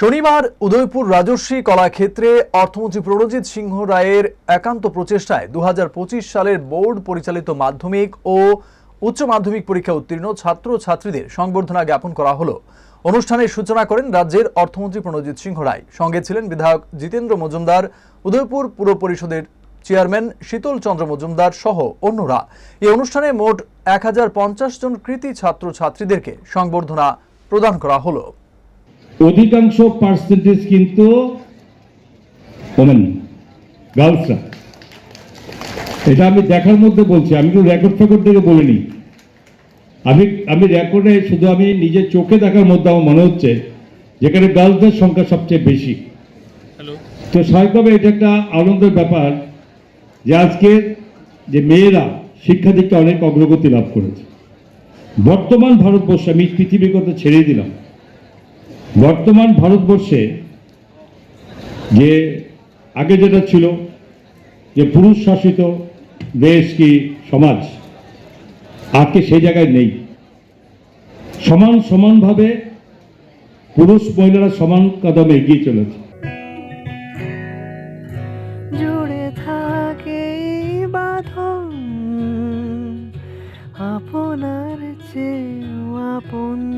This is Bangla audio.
শনিবার উদয়পুর রাজস্বী কলাক্ষেত্রে অর্থমন্ত্রী প্রণজিৎ সিংহ রায়ের একান্ত প্রচেষ্টায় দু হাজার পঁচিশ সালের বোর্ড পরিচালিত মাধ্যমিক ও উচ্চ মাধ্যমিক পরীক্ষা উত্তীর্ণ ছাত্র ছাত্রীদের সংবর্ধনা জ্ঞাপন করা হলো। অনুষ্ঠানের সূচনা করেন রাজ্যের অর্থমন্ত্রী প্রণজিৎ সিংহ রায়। সঙ্গে ছিলেন বিধায়ক জিতেন্দ্র মজুমদার, উদয়পুর পুর পরিষদের চেয়ারম্যান শীতল চন্দ্র মজুমদার সহ অন্যরা। এই অনুষ্ঠানে মোট এক হাজার পঞ্চাশ জন কৃতি ছাত্র ছাত্রীদেরকে সংবর্ধনা প্রদান করা হলো। অধিকাংশ পার্সেন্টেজ কিন্তু ওমেন গার্লসরা এটা আমি দেখার মধ্যে বলছি আমি কিন্তু রেকর্ড ফেকর্ড থেকে বলিনি আমি আমি রেকর্ডে শুধু আমি নিজের চোখে দেখার মধ্যে আমার মনে হচ্ছে যেখানে গার্লসদের সংখ্যা সবচেয়ে বেশি। তো স্বাভাবিকভাবে এটা একটা আনন্দের ব্যাপার যে আজকে যে মেয়েরা শিক্ষা দিকটা অনেক অগ্রগতি লাভ করেছে। বর্তমান ভারতবর্ষে আমি পৃথিবীর কথা ছেড়ে দিলাম। বর্তমান ভারতবর্ষে যে আগে যেটা ছিল যে পুরুষ শাসিত দেশ কি সমাজ আজকে সেই জায়গায় নেই। সমান সমানভাবে পুরুষ মহিলারা সমান কদমে এগিয়ে চলেছে। আপনার চেয়েও আপন